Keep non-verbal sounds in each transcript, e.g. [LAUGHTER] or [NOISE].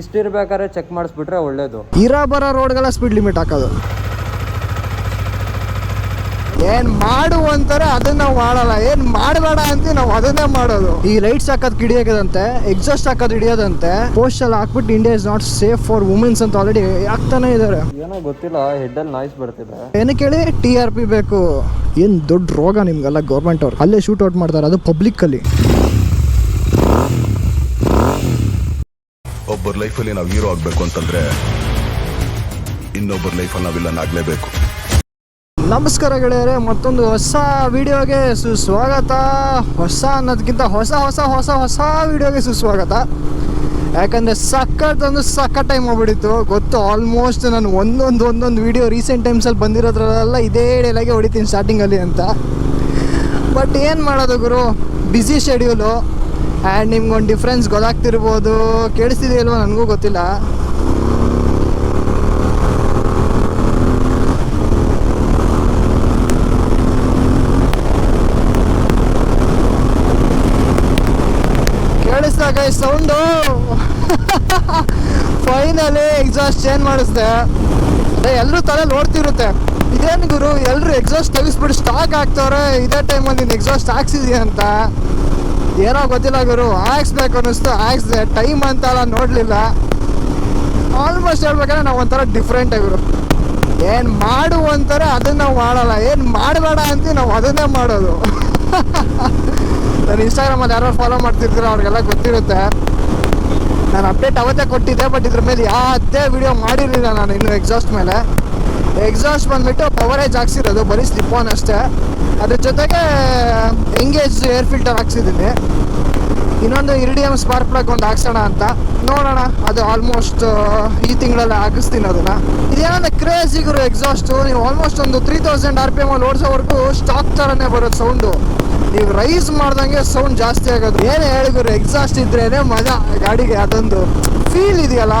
ಇಷ್ಟಿರ್ಬೇಕಾದ್ರೆ check ಮಾಡಿಸ್ಬಿಟ್ರೆ ಒಳ್ಳೇದು. ಇರೋ ಬರೋ ರೋಡ್ಗೆಲ್ಲ ಸ್ಪೀಡ್ ಲಿಮಿಟ್ ಹಾಕೋದು. ಏನ್ ಮಾಡು ಅಂತಾರೆ ಅದನ್ನ ನಾವು ಮಾಡಲ್ಲ. ಏನ್ ಮಾಡಬೇಡ ಅಂತ ನಾವು ಅದನ್ನೇ ಮಾಡೋದು. ಈ ಲೈಟ್ಸ್ ಹಾಕೋದ್ ಹಿಡಿಯೋದಂತೆ ಎಕ್ಸಾಸ್ಟ್ ಹಾಕೋದ್ ಹಿಡಿಯೋದಂತೆ ಪೋಸ್ಟ್ ಅಲ್ಲಿ ಹಾಕ್ಬಿಟ್ಟು India is not safe for womens ಅಂತ ಆಲ್ರೆಡಿ ಆಗ್ತಾನೆ ಇದಾರೆ ಏನೋ ಗೊತ್ತಿಲ್ಲ ಹೆಡ್ ಅಲ್ಲಿ ನಾಯ್ಸ್ ಬರ್ತಿದೆ. ಏನಕ್ಕೆ ಹೇಳಿ? ಟಿ ಆರ್ ಪಿ ಬೇಕು. ಏನ್ ದೊಡ್ಡ ರೋಗ ನಿಮ್ಗೆಲ್ಲ ಗೌರ್ಮೆಂಟ್ ಅವ್ರು. ಅಲ್ಲೇ ಶೂಟ್ ಔಟ್ ಮಾಡ್ತಾರೆ ಅದು ಪಬ್ಲಿಕ್ ಅಲ್ಲಿ. ಒಬ್ಬರ ಲೈಫಲ್ಲಿ ನಾವು ಹೀರೋ ಆಗ್ಬೇಕು ಅಂತಂದ್ರೆ ಇನ್ನೊಬ್ಬರ ಲೈಫಲ್ಲಿ ನಾವು ವಿಲನ್ ಆಗಲೇಬೇಕು. ನಮಸ್ಕಾರ ಗೆಳೆಯರೇ, ಮತ್ತೊಂದು ಹೊಸ ವಿಡಿಯೋಗೆ ಸುಸ್ವಾಗತ. ಹೊಸ ಅನ್ನೋದಕ್ಕಿಂತ ಹೊಸ ಹೊಸ ಹೊಸ ಹೊಸ ವಿಡಿಯೋಗೆ ಸುಸ್ವಾಗತ. ಯಾಕಂದರೆ ಸಖತ್ ಅಂದ್ರೆ ಸಖತ್ ಟೈಮ್ ಆಗಿಬಿಟ್ಟಿತ್ತು ಗೊತ್ತು ಆಲ್ಮೋಸ್ಟ್ ನಾನು ಒಂದೊಂದು ಒಂದೊಂದು ವಿಡಿಯೋ ರೀಸೆಂಟ್ ಟೈಮ್ಸಲ್ಲಿ ಬಂದಿರೋದ್ರಲ್ಲೆಲ್ಲ ಇದೇ ಡೇಲಾಗೆ ಹೊಡಿತೀನಿ ಸ್ಟಾರ್ಟಿಂಗಲ್ಲಿ ಅಂತ. ಬಟ್ ಏನು ಮಾಡೋದು ಗುರು? ಬ್ಯುಸಿ ಶೆಡ್ಯೂಲು ಆ್ಯಂಡ್ ನಿಮ್ಗೊಂದು ಡಿಫ್ರೆನ್ಸ್ ಗೊತ್ತಾಗ್ತಿರ್ಬೋದು. ಕೇಳಿಸ್ತಿದೆಯಲ್ವ? ನನಗೂ ಗೊತ್ತಿಲ್ಲ. ಕೇಳಿಸ್ದಾಗ ಸೌಂಡು ಫೈನಲಿ ಎಕ್ಸಾಸ್ಟ್ ಚೇಂಜ್ ಮಾಡಿಸ್ದೆ. ಎಲ್ಲರೂ ತಲೆ ನೋಡ್ತಿರುತ್ತೆ. ಇದೇನು ಗುರು? ಎಲ್ಲರೂ ಎಕ್ಸಾಸ್ಟ್ ತೆಗಿಸ್ಬಿಟ್ಟು ಸ್ಟಾಕ್ ಹಾಕ್ತವ್ರೆ. ಇದೇ ಟೈಮಲ್ಲಿ ನೀನು ಎಕ್ಸಾಸ್ಟ್ ಹಾಕ್ಸಿದ್ಯಾ ಅಂತ? ಏನೋ ಗೊತ್ತಿಲ್ಲ ಗುರು ಹಾಕ್ಸ್ಬೇಕು ಅನ್ನಿಸ್ತು. ಹಾಕ್ಸ್ದೆ ಟೈಮ್ ಅಂತೆಲ್ಲ ನೋಡಲಿಲ್ಲ. ಆಲ್ಮೋಸ್ಟ್ ಹೇಳ್ಬೇಕಾದ್ರೆ ನಾವು ಒಂಥರ ಡಿಫ್ರೆಂಟ್ ಗುರು. ಏನು ಮಾಡು ಅಂತಾರೆ ಅದನ್ನ ನಾವು ಮಾಡಲ್ಲ. ಏನು ಮಾಡಬೇಡ ಅಂತ ನಾವು ಅದನ್ನೇ ಮಾಡೋದು. ನಾನು ಇನ್ಸ್ಟಾಗ್ರಾಮಲ್ಲಿ ಯಾರು ಫಾಲೋ ಮಾಡ್ತಿರ್ತೀರೋ, ಅವ್ರಿಗೆಲ್ಲ ಗೊತ್ತಿರುತ್ತೆ. ನಾನು ಅಪ್ಡೇಟ್ ಅವತ್ತೇ ಕೊಟ್ಟಿದ್ದೆ ಬಟ್ ಇದ್ರ ಮೇಲೆ ಯಾವುದೇ ವಿಡಿಯೋ ಮಾಡಿರಲಿಲ್ಲ ನಾನು ಇನ್ನು ಎಕ್ಸಾಸ್ಟ್ ಮೇಲೆ. ಎಕ್ಸಾಸ್ಟ್ ಬಂದ್ಬಿಟ್ಟು ಪವರೇಜ್ ಹಾಕ್ಸಿರೋದು ಬರೀ ಸ್ಲಿಪ್ ಆನ್ ಅಷ್ಟೇ. ಅದ್ರ ಜೊತೆಗೆ ಎಂಗೇಜ್ ಏರ್ ಫಿಲ್ಟರ್ ಹಾಕ್ಸಿದ್ದೀನಿ ಇನ್ನೊಂದು ಇರಿಡಿಯಂ ಸ್ಪಾರ್ಕ್ ಪ್ಲಗ್ ಒಂದು ಹಾಕ್ಸೋಣ ಅಂತ. ನೋಡೋಣ, ಅದು ಆಲ್ಮೋಸ್ಟ್ ಈ ತಿಂಗಳಲ್ಲಿ ಹಾಕಿಸ್ತೀನಿ ಅದನ್ನ. ಇದೇನಂದ್ರೆ ಕ್ರೇಜ್ ಗುರು ಎಕ್ಸಾಸ್ಟು ನೀವು ಆಲ್ಮೋಸ್ಟ್ ಒಂದು three thousand R P M ಅಲ್ಲಿ ಓಡಿಸೋವರೆಗೂ ಸ್ಟಾಕ್ ಥರನೇ ಬರೋದು ಸೌಂಡು ನೀವು ರೈಸ್ ಮಾಡ್ದಂಗೆ ಸೌಂಡ್ ಜಾಸ್ತಿ ಆಗೋದು. ಏನು ಹೇಳಿದ್ರು ಎಕ್ಸಾಸ್ಟ್ ಇದ್ರೇನೆ ಮಜಾ ಗಾಡಿಗೆ ಅದೊಂದು ಫೀಲ್ ಇದೆಯಲ್ಲ.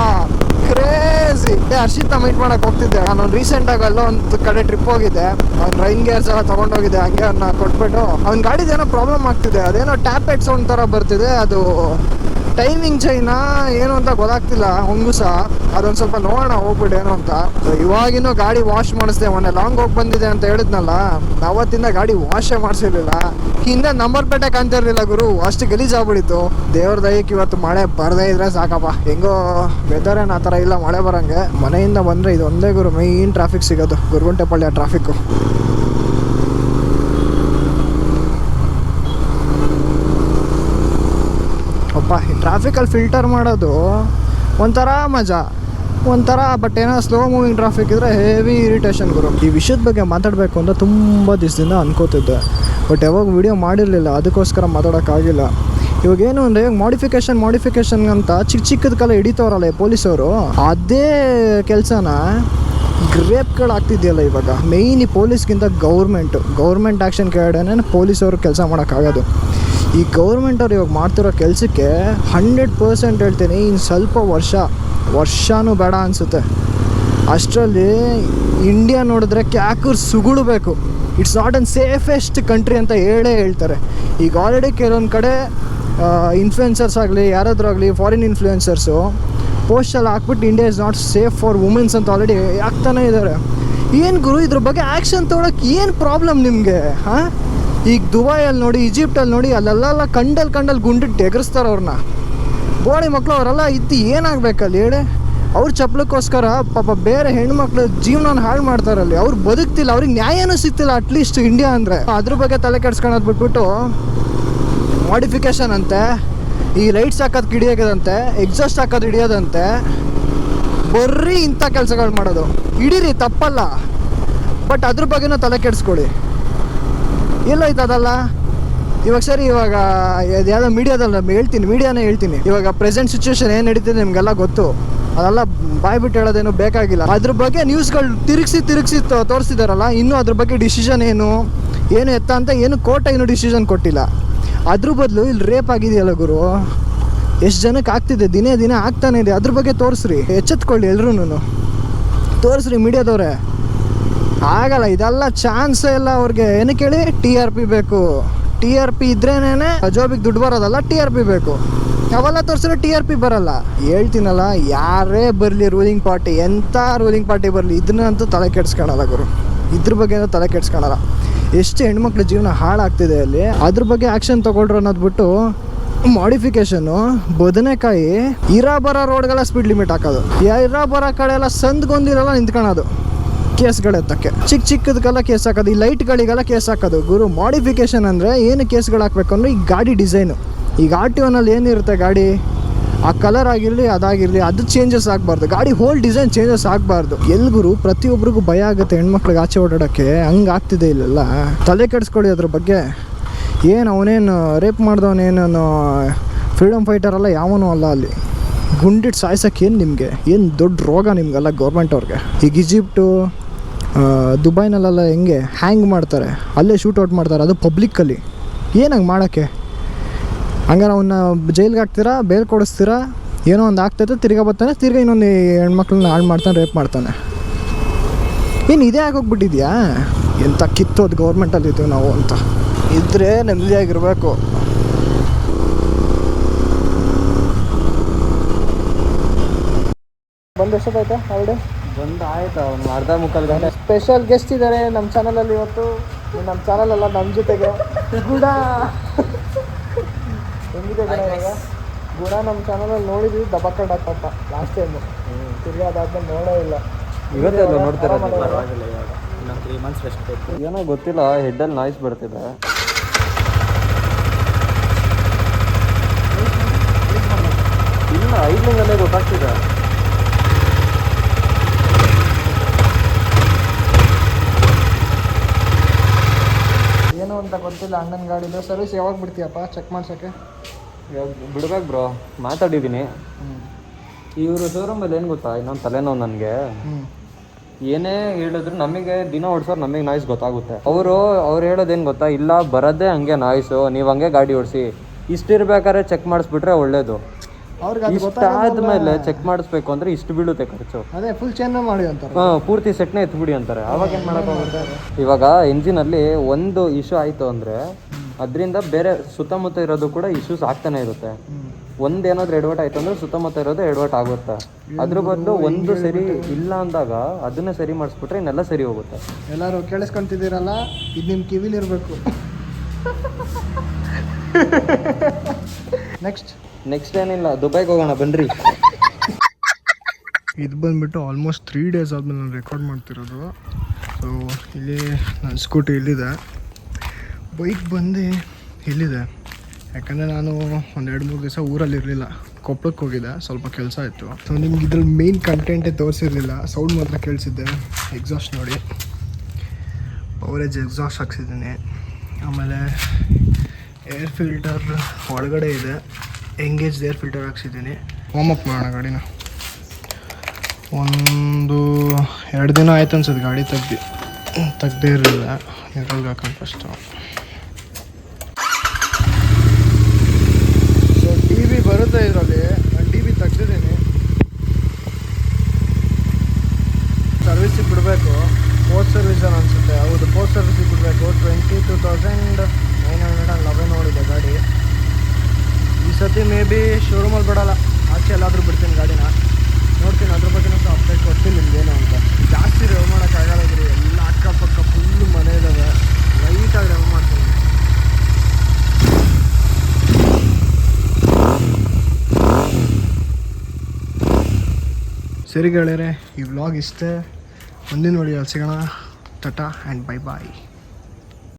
ಕ್ರೇಜಿ ಹರ್ಷಿತ್ ಮೀಟ್ ಮಾಡಕ್ ಹೋಗ್ತಿದ್ದೆ. ನಾನು ರೀಸೆಂಟ್ ಆಗಿ ಅಲ್ಲೋ ಒಂದು ಕಡೆ ಟ್ರಿಪ್ ಹೋಗಿದ್ದೆ. ಅವ್ನ ರೈನ್ ಗೇರ್ಸ್ ಎಲ್ಲ ತಗೊಂಡೋಗಿದ್ದೆ ಹಂಗೆ ಅವ್ನ ಕೊಟ್ಬಿಟ್ಟು. ಅವ್ನ ಗಾಡಿದ ಏನೋ ಪ್ರಾಬ್ಲಮ್ ಆಗ್ತಿದೆ. ಅದೇನೋ ಟ್ಯಾಬ್ಲೆಟ್ಸ್ ಸೌಂಡ್ ತರ ಬರ್ತಿದೆ. ಅದು ಟೈಮಿಂಗ್ ಚೈನಾ ಏನು ಅಂತ ಗೊತ್ತಾಗ್ತಿಲ್ಲ ಹೊಂಗು ಸಹ ಅದೊಂದು ಸ್ವಲ್ಪ ನೋಡೋಣ ಹೋಗ್ಬಿಟ್ಟು ಏನು ಅಂತ. ಇವಾಗಿನ ಗಾಡಿ ವಾಶ್ ಮಾಡಿಸ್ದೆ, ಮೊನ್ನೆ ಲಾಂಗ್ ಹೋಗಿ ಬಂದಿದೆ ಅಂತ ಹೇಳಿದ್ನಲ್ಲ, ಅವತ್ತಿಂದ ಗಾಡಿ ವಾಶೇ ಮಾಡಿಸಿರ್ಲಿಲ್ಲ. ಹಿಂದೆ ನಂಬರ್ ಪೇಟೆ ಕಾಣ್ತಿರ್ಲಿಲ್ಲ ಗುರು, ಅಷ್ಟು ಗಲೀಜ್ ಆಗ್ಬಿಡಿತ್ತು ದೇವ್ರ ದಯಕ್ಕೆ ಇವತ್ತು ಮಳೆ ಬರದೇ ಇದ್ರೆ ಸಾಕಪ್ಪ. ಹೆಂಗೋ ವೆದರ್ ಏನು ಆ ಥರ ಇಲ್ಲ, ಮಳೆ ಬರಂಗೆ. ಮನೆಯಿಂದ ಬಂದರೆ ಇದು ಒಂದೇ ಗುರು ಮೈನ್ ಟ್ರಾಫಿಕ್ ಸಿಗೋದು, ಗುರುಗುಂಟೆಪಳ್ಳಿಯ ಟ್ರಾಫಿಕ್ಕು ಅಪ್ಪ ಈ ಟ್ರಾಫಿಕಲ್ಲಿ ಫಿಲ್ಟರ್ ಮಾಡೋದು ಒಂಥರ ಮಜಾ, ಒಂಥರ ಬಟ್ ಏನೋ ಸ್ಲೋ ಮೂವಿಂಗ್ ಟ್ರಾಫಿಕ್ ಇದ್ರೆ ಹೆವಿ ಇರಿಟೇಷನ್ ಗುರು. ಈ ವಿಷಯದ ಬಗ್ಗೆ ಮಾತಾಡಬೇಕು ಅಂತ ತುಂಬ ದಿವಸದಿಂದ ಅನ್ಕೋತಿದ್ದೆ ಬಟ್ ಯಾವಾಗ ವಿಡಿಯೋ ಮಾಡಿರಲಿಲ್ಲ, ಅದಕ್ಕೋಸ್ಕರ ಮಾತಾಡೋಕ್ಕಾಗಿಲ್ಲ. ಇವಾಗ ಏನು ಅಂದರೆ ಮಾಡಿಫಿಕೇಷನ್ ಮಾಡಿಫಿಕೇಶನ್ ಅಂತ ಚಿಕ್ಕ ಚಿಕ್ಕದ ಕಾಲ ಹಿಡಿತವ್ರಲ್ಲ ಪೊಲೀಸವರು? ಅದೇ ಕೆಲಸನ ಗ್ರೇಪ್ಗಳು ಆಗ್ತಿದೆಯಲ್ಲ ಇವಾಗ. ಮೇಯ್ನ್ ಈ ಪೊಲೀಸ್ಗಿಂತ ಗೌರ್ಮೆಂಟು ಗೌರ್ಮೆಂಟ್ ಆ್ಯಕ್ಷನ್ ಕೇಳೋಣ ಪೊಲೀಸವರು ಕೆಲಸ ಮಾಡೋಕ್ಕಾಗೋದು. ಈ ಗೌರ್ಮೆಂಟ್ ಅವ್ರು ಇವಾಗ ಮಾಡ್ತಿರೋ ಕೆಲಸಕ್ಕೆ ಹಂಡ್ರೆಡ್ ಪರ್ಸೆಂಟ್ ಹೇಳ್ತೀನಿ ಇನ್ನು ಸ್ವಲ್ಪ ವರ್ಷ, ವರ್ಷನೂ ಬೇಡ ಅನಿಸುತ್ತೆ. ಅಷ್ಟರಲ್ಲಿ ಇಂಡಿಯಾ ನೋಡಿದ್ರೆ ಕ್ಯಾಕೂರ್ ಸುಗುಳಬೇಕು. It's not an safest country ಅಂತ ಹೇಳೇ ಹೇಳ್ತಾರೆ. ಈಗ ಆಲ್ರೆಡಿ ಕೆಲವೊಂದು ಕಡೆ ಇನ್ಫ್ಲುಯೆನ್ಸರ್ಸ್ ಆಗಲಿ, ಯಾರಾದರೂ ಆಗಲಿ ಫಾರಿನ್ ಇನ್ಫ್ಲುಯೆನ್ಸರ್ಸು ಪೋಸ್ಟಲ್ಲಿ ಹಾಕ್ಬಿಟ್ಟು India is not safe for womens ಅಂತ ಆಲ್ರೆಡಿ ಆಗ್ತಾನೆ ಇದ್ದಾರೆ ಏನು ಗುರು ಇದ್ರ ಬಗ್ಗೆ ಆ್ಯಕ್ಷನ್ ತೊಗೊಳಕ್ಕೆ ಏನು ಪ್ರಾಬ್ಲಮ್ ನಿಮಗೆ, ಹಾಂ? ಈಗ ದುಬೈಯಲ್ಲಿ ನೋಡಿ, ಈಜಿಪ್ಟಲ್ಲಿ ನೋಡಿ ಅಲ್ಲೆಲ್ಲ ಕಂಡಲ್ ಕಂಡಲ್ಲಿ ಗುಂಡಿಟ್ಟು ಎಗರಿಸ್ತಾರೆ ಅವ್ರನ್ನ. ಬೋಳಿ ಮಕ್ಕಳು ಅವರೆಲ್ಲ ಇದ್ದು ಏನಾಗಬೇಕಲ್ಲಿ ಹೇಳಿ? ಅವ್ರ ಚಪ್ಪಲಕ್ಕೋಸ್ಕರ ಪಾಪ ಬೇರೆ ಹೆಣ್ಮಕ್ಳು ಜೀವನ ಹಾಳು ಮಾಡ್ತಾರಲ್ಲಿ ಅವ್ರು ಬದುಕ್ತಿಲ್ಲ, ಅವ್ರಿಗೆ ನ್ಯಾಯನೂ ಸಿಗ್ತಿಲ್ಲ ಅಟ್ಲೀಸ್ಟ್ ಇಂಡಿಯಾ ಅಂದರೆ. ಅದ್ರ ಬಗ್ಗೆ ತಲೆ ಕೆಡ್ಸ್ಕೊಳೋದು ಬಿಟ್ಬಿಟ್ಟು ಮಾಡಿಫಿಕೇಶನ್ ಅಂತೆ, ಈ ಲೈಟ್ಸ್ ಹಾಕೋದು ಹಿಡಿಯೋದಂತೆ ಎಕ್ಸಾಸ್ಟ್ ಹಾಕೋದು ಹಿಡಿಯೋದಂತೆ ಬರ್ರಿ ಇಂಥ ಕೆಲಸಗಳು ಮಾಡೋದು. ಹಿಡೀರಿ, ತಪ್ಪಲ್ಲ. ಬಟ್ ಅದ್ರ ಬಗ್ಗೆನೂ ತಲೆ ಕೆಡಿಸ್ಕೊಳ್ಳಿ. ಎಲ್ಲೋಯ್ತು ಅದಲ್ಲ? ಇವಾಗ ಸರಿ, ಇವಾಗ ಯಾವುದೋ ಮೀಡಿಯಾದಲ್ಲಿ ಹೇಳ್ತೀನಿ, ಮೀಡಿಯಾನೇ ಹೇಳ್ತೀನಿ. ಇವಾಗ ಪ್ರೆಸೆಂಟ್ ಸಿಚುವೇಶನ್ ಏನು ನಡೀತಿದೆ ನಿಮಗೆಲ್ಲ ಗೊತ್ತು. ಅದೆಲ್ಲ ಬಾಯ್ ಬಿಟ್ಟು ಹೇಳೋದೇನು ಬೇಕಾಗಿಲ್ಲ. ಅದ್ರ ಬಗ್ಗೆ ನ್ಯೂಸ್ಗಳು ತಿರುಗಿಸಿ ತಿರುಗಿಸಿ ತೋರಿಸಿದಾರಲ್ಲ, ಇನ್ನೂ ಅದ್ರ ಬಗ್ಗೆ ಡಿಸಿಷನ್ ಏನು? ಏನು ಎತ್ತ ಅಂತ ಏನು ಕೋರ್ಟ್ ಏನು ಡಿಸಿಷನ್ ಕೊಟ್ಟಿಲ್ಲ. ಅದ್ರ ಬದಲು ಇಲ್ಲಿ ರೇಪ್ ಆಗಿದೆಯಲ್ಲ ಗುರು? ಎಷ್ಟು ಜನಕ್ಕೆ ಆಗ್ತಿದೆ? ದಿನೇ ದಿನ ಆಗ್ತಾನೆ ಇದೆ. ಅದ್ರ ಬಗ್ಗೆ ತೋರಿಸ್ರಿ. ಎಚ್ಚೆತ್ಕೊಳ್ಳಿ ಎಲ್ರೂ ತೋರಿಸ್ರಿ ಮೀಡಿಯಾದವ್ರೆ. ಆಗಲ್ಲ, ಇದೆಲ್ಲ ಚಾನ್ಸ್ ಇಲ್ಲ ಅವ್ರಿಗೆ. ಏನಕ್ಕೆ ಹೇಳಿ? ಟಿ ಆರ್ ಪಿ ಬೇಕು. ಟಿ ಆರ್ ಪಿ ಇದ್ರೇನೆ ಜಾಬಿಗೆ ದುಡ್ಡು ಬರೋದಲ್ಲ ಟಿ ಆರ್ ಪಿ ಬೇಕು. ಅವೆಲ್ಲ ತೋರಿಸಿದ್ರೆ ಟಿ ಆರ್ ಪಿ ಬರಲ್ಲ. ಹೇಳ್ತೀನಲ್ಲ, ಯಾರೇ ಬರಲಿ ರೂಲಿಂಗ್ ಪಾರ್ಟಿ ಎಂಥ ರೂಲಿಂಗ್ ಪಾರ್ಟಿ ಬರಲಿ ಇದನ್ನಂತೂ ತಲೆ ಕೆಡ್ಸ್ಕೊಳಲ್ಲ ಗುರು. ಇದ್ರ ಬಗ್ಗೆ ತಲೆ ಕೆಡ್ಸ್ಕೊಳಲ್ಲ. ಎಷ್ಟು ಹೆಣ್ಮಕ್ಳ ಜೀವನ ಹಾಳಾಗ್ತಿದೆ ಅಲ್ಲಿ, ಅದ್ರ ಬಗ್ಗೆ ಆ್ಯಕ್ಷನ್ ತೊಗೊಳ್ರು ಅನ್ನೋದು ಬಿಟ್ಟು ಮಾಡಿಫಿಕೇಶನ್ನು ಬದನೆಕಾಯಿ, ಇರಾ ಬರೋ ರೋಡ್ಗೆಲ್ಲ ಸ್ಪೀಡ್ ಲಿಮಿಟ್ ಹಾಕೋದು. ಇರಾ ಬರೋ ಕಡೆ ಎಲ್ಲ ಸಂದ್ಗೊಂದಿರಲ್ಲ ನಿಂತ್ಕೊಳೋದು. ಕೇಸ್ಗಳೆತ್ತಕ್ಕೆ. ಚಿಕ್ಕ ಚಿಕ್ಕದಕ್ಕೆಲ್ಲ ಕೇಸ್ ಹಾಕೋದು, ಈ ಲೈಟ್ಗಳಿಗೆಲ್ಲ ಕೇಸ್ ಹಾಕೋದು. ಗುರು ಮಾಡಿಫಿಕೇಶನ್ ಅಂದರೆ ಏನು ಕೇಸ್ಗಳು ಹಾಕಬೇಕು ಅಂದರೆ ಈ ಗಾಡಿ ಡಿಸೈನು ಈಗ ಆರ್ ಟಿ ಒನಲ್ಲಿ ಏನಿರುತ್ತೆ ಗಾಡಿ? ಆ ಕಲರ್ ಆಗಿರಲಿ, ಅದಾಗಿರಲಿ, ಅದು ಚೇಂಜಸ್ ಆಗಬಾರ್ದು. ಗಾಡಿ ಹೋಲ್ ಡಿಸೈನ್ ಚೇಂಜಸ್ ಆಗಬಾರ್ದು. ಎಲ್ಗುರು ಪ್ರತಿಯೊಬ್ಬರಿಗೂ ಭಯ ಆಗುತ್ತೆ ಹೆಣ್ಮಕ್ಳಿಗೆ ಆಚೆ ಓಡಾಡೋಕ್ಕೆ. ಹಂಗೆ ಆಗ್ತಿದೆ ಇಲ್ಲೆಲ್ಲ. ತಲೆ ಕೆಡಿಸ್ಕೊಳ್ಳಿ ಅದ್ರ ಬಗ್ಗೆ. ಏನು ಅವನೇನು ರೇಪ್ ಮಾಡ್ದವನೇನು ಫ್ರೀಡಮ್ ಫೈಟರ್ ಅಲ್ಲ ಯಾವನೂ ಅಲ್ಲ ಅಲ್ಲಿ. ಗುಂಡಿಟ್ಟು ಸಾಯ್ಸೋಕೆ ಏನು ನಿಮಗೆ? ಏನು ದೊಡ್ಡ ರೋಗ ನಿಮಗೆಲ್ಲ ಗೌರ್ಮೆಂಟ್ ಅವ್ರಿಗೆ? ಈಗ ಈಜಿಪ್ಟು ದುಬೈನಲ್ಲೆಲ್ಲ ಹೆಂಗೆ? ಹ್ಯಾಂಗ್ ಮಾಡ್ತಾರೆ? ಅಲ್ಲೇ ಶೂಟ್ ಔಟ್ ಮಾಡ್ತಾರೆ ಅದು ಪಬ್ಲಿಕ್ಕಲ್ಲಿ ಏನಂಗೆ ಮಾಡೋಕ್ಕೆ? ಹಂಗಾರೆ ಅವನ್ನ ಜೈಲ್ಗೆ ಹಾಕ್ತೀರಾ ಬೇಲ್ ಕೊಡಿಸ್ತೀರಾ ಏನೋ ಒಂದು ಆಗ್ತೈತೆ ತಿರ್ಗಾ ಬರ್ತಾನೆ ತಿರ್ಗಾ ಇನ್ನೊಂದು ಹೆಣ್ಮಕ್ಳನ್ನ ಹಾಳು ಮಾಡ್ತಾನೆ ರೇಪ್ ಮಾಡ್ತಾನೆ. ಏನು ಇದೇ ಆಗೋಗ್ಬಿಟ್ಟಿದ್ಯಾ? ಎಂಥ ಕಿತ್ತೋದು ಗೌರ್ಮೆಂಟಲ್ಲಿ ಇದ್ದೀವಿ ನಾವು ಅಂತ. ಇದ್ರೆ ನೆಮ್ಮದಿಯಾಗಿರ್ಬೇಕು ಬಂದು ಎಷ್ಟೊತ್ತಾಯ್ತಾ? ಅವಡೆ ಬಂದು ಆಯ್ತಾ ಒಂದು ಅರ್ಧ ಮುಕ್ಕಾಲು ಗಂಟೆ. ಸ್ಪೆಷಲ್ ಗೆಸ್ಟ್ ಇದ್ದಾರೆ ನಮ್ಮ ಚಾನಲಲ್ಲಿ ಇವತ್ತು. ನಮ್ಮ ಚಾನಲ್ ಅಲ್ಲ ನಮ್ಮ ಜೊತೆಗೆ. ಗುಡ ಹೆಂಗಿದೆ ಗುಣ ಇವಾಗ? ಗುಣ ನಮ್ಮ ಚಾನಲಲ್ಲಿ ನೋಡಿದ್ವಿ ದಬಾಕೊಂಡು ಹಾಕಪ್ಪ ಲಾಸ್ಟ್ ಟೈಮು ತಿರ್ಗಿ ಅದಾದ್ಮೇಲೆ ನೋಡೇ ಇಲ್ಲ. ಇವತ್ತೇ ನೋಡ್ತಾರೆ ಪರವಾಗಿಲ್ಲ ಇನ್ನೊಂದು ತ್ರೀ ಮಂತ್ಸ್ ರೆಸ್ಟ್ ಬೇಕು. ಏನೋ ಗೊತ್ತಿಲ್ಲ ಹೆಡ್ಡಲ್ಲಿ ನಾಯ್ಸ್ ಬರ್ತಿದೆ. ಇಲ್ಲ ಗಂಟೆ ಗೊತ್ತಾಗ್ತಿದೆ ಏನು ಅಂತ ಗೊತ್ತಿಲ್ಲ ಅಣ್ಣನ ಗಾಡಿದು ಸರ್ವಿಸ್ ಯಾವಾಗ ಬಿಡ್ತೀಯಪ್ಪ? ಚೆಕ್ ಮಾಡ್ಸೋಕ್ಕೆ? ಬಿಡ್ಬೇಕು ಬ್ರೋ ಮಾತಾಡಿದ್ದೀನಿ. ಇವರು ಶೋರೂಮಲ್ಲಿ ಏನು ಗೊತ್ತಾ? ಇನ್ನೊಂದು ತಲೆನೋವು ನನಗೆ. ಏನೇ ಹೇಳಿದ್ರು ನಮಗೆ ದಿನ ಓಡಿಸೋರು ನಮಗೆ ನಾಯ್ಸ್ ಗೊತ್ತಾಗುತ್ತೆ. ಅವರು ಅವ್ರು ಹೇಳೋದೇನು ಗೊತ್ತಾ? ಇಲ್ಲ ಬರೋದೇ ಹಂಗೆ ನಾಯ್ಸು ನೀವು ಹಂಗೆ ಗಾಡಿ ಓಡಿಸಿ. ಇಷ್ಟಿರ್ಬೇಕಾದ್ರೆ ಚೆಕ್ ಮಾಡಿಸ್ಬಿಟ್ರೆ ಒಳ್ಳೇದು. ಇಷ್ಟಾದ್ಮೇಲೆ ಚೆಕ್ ಮಾಡಿಸ್ಬೇಕು ಅಂದ್ರೆ ಇಷ್ಟು ಬೀಳುತ್ತೆ ಖರ್ಚು. ಅದೇ ಫುಲ್ ಚೇಂಜ್ ಮಾಡಿ ಅಂತಾರೆ. ಹಾ, ಪೂರ್ತಿ ಸೆಟ್ನೇ ಬಿಡಿ ಅಂತಾರೆ. ಅವಾಗ ಏನು ಮಾಡೋಕ್ಕಾಗುತ್ತೆ ಇವಾಗ ಇಂಜಿನಲ್ಲಿ ಒಂದು ಇಶ್ಯೂ ಆಯಿತು ಅಂದ್ರೆ ಅದರಿಂದ ಬೇರೆ ಸುತ್ತಮುತ್ತ ಇರೋದು ಕೂಡ ಇಶ್ಯೂಸ್ ಆಗ್ತಾನೆ ಇರುತ್ತೆ. ಒಂದ್ ಏನಾದ್ರು ಎಡವಟ್ ಆಯ್ತು ಅಂದ್ರೆ ಸುತ್ತಮುತ್ತ ಇರೋದು ಎಡವಟ್ ಆಗುತ್ತೆ. ಅದ್ರ ಬದಲು ಒಂದು ಸರಿ ಇಲ್ಲ ಅಂದಾಗ ಅದನ್ನ ಸರಿ ಮಾಡಿಸ್ಬಿಟ್ರೆ ಇನ್ನೆಲ್ಲ ಸರಿ ಹೋಗುತ್ತೆ. ಎಲ್ಲರೂ ಕೇಳಿಸ್ಕೊಂತಿದ್ದೀರಲ್ಲ ಇದು ನಿಮ್ಮ ಕಿವಿಲಿರಬೇಕು. ನೆಕ್ಸ್ಟ್ [LAUGHS] ನೆಕ್ಸ್ಟ್ ಏನಿಲ್ಲ ದುಬೈಗೆ ಹೋಗೋಣ, ಬನ್ರಿ. ಇದು ಬಂದ್ಬಿಟ್ಟು ಆಲ್ಮೋಸ್ಟ್ ತ್ರೀ ಡೇಸ್ ಆದ್ಮೇಲೆ ನಾನು ರೆಕಾರ್ಡ್ ಮಾಡ್ತಿರೋದು. ಸೊ ಇಲ್ಲಿ ನನ್ನ ಸ್ಕೂಟಿ ಇಲ್ಲಿದೆ. ಬೈಕ್ ಬಂದು ಇಲ್ಲಿದೆ. ಯಾಕಂದರೆ ನಾನು ಒಂದು ಎರಡು ಮೂರು ದಿವಸ ಊರಲ್ಲಿ ಇರಲಿಲ್ಲ. ಕೊಪ್ಪಳಕ್ಕೆ ಹೋಗಿದ್ದೆ, ಸ್ವಲ್ಪ ಕೆಲಸ ಇತ್ತು. ಸೊ ನಿಮ್ಗೆ ಇದ್ರಲ್ಲಿ ಮೇನ್ ಕಂಟೆಂಟೇ ತೋರಿಸಿರಲಿಲ್ಲ. ಸೌಂಡ್ ಮಾತ್ರ ಕೇಳಿಸಿದ್ದೆ. ಎಕ್ಸಾಸ್ಟ್ ನೋಡಿ. ಪವರೇಜ್ ಎಕ್ಸಾಸ್ಟ್ ಹಾಕ್ಸಿದ್ದೀನಿ. ಆಮೇಲೆ ಏರ್ ಫಿಲ್ಟರ್ ಒಳಗಡೆ ಇದೆ. ಎಂಗೇಜ್ ದೇರ್ ಫಿಲ್ಟರ್ ಹಾಕ್ಸಿದ್ದೀನಿ ಅಪ್ ಮಾಡೋಣ ಗಾಡಿನ. ಒಂದು ಎರಡು ದಿನ ಆಯ್ತು ಅನ್ಸುತ್ತೆ ಗಾಡಿ ತೆಗ್ದು. ತೆಗ್ದೇ ಇರಲಿಲ್ಲ. ಇದ್ರೊಳಗೆ ಹಾಕೊಂಡು ಫಸ್ಟು ಸೊ ಬಿ ಬರುತ್ತೆ ನಾನು ತೆಗ್ದಿದ್ದೀನಿ. ಬಿಡಬೇಕು. ಪೋಸ್ಟ್ ಸರ್ವಿಸಲ್ಲಿ ಅನಿಸುತ್ತೆ. ಹೌದು ಪೋಸ್ಟ್ ಸರ್ವಿಸಿಗೆ ಬಿಡಬೇಕು. Twenty two thousand nine hundred and eleven ನೋಡಿದೆ ಗಾಡಿ. ಈ ಸತಿ ಮೇ ಬಿ ಶೋರೂಮಲ್ಲಿ ಬಿಡಲ್ಲ. ಆಚೆ ಎಲ್ಲಾದರೂ ಬಿಡ್ತೀನಿ ಗಾಡಿನ. ನೋಡ್ತೀನಿ, ಅದ್ರ ಬಗ್ಗೆ ಸ್ವಲ್ಪ ಅಪ್ಡೇಟ್ ಕೊಡ್ತೀನಿ ನಿಮ್ಗೇನು ಅಂತ. ಜಾಸ್ತಿ ರೆವ್ ಮಾಡೋಕ್ಕಾಗಲ್ಲ ಗುರು ಎಲ್ಲ ಅಕ್ಕಪಕ್ಕ ಫುಲ್ಲು ಮನೆ ಇದಾವೆ. ಲೈಟಾಗಿ ರೆವ್ ಮಾಡ್ತೀನಿ. ಸರಿ ಗೆಳೆಯರೆ, ಈ ವ್ಲಾಗ್ ಇಷ್ಟೇ. ಮುಂದಿನ ವಿಡಿಯೋ ಸಿಗೋಣ. Ta-ta and bye bye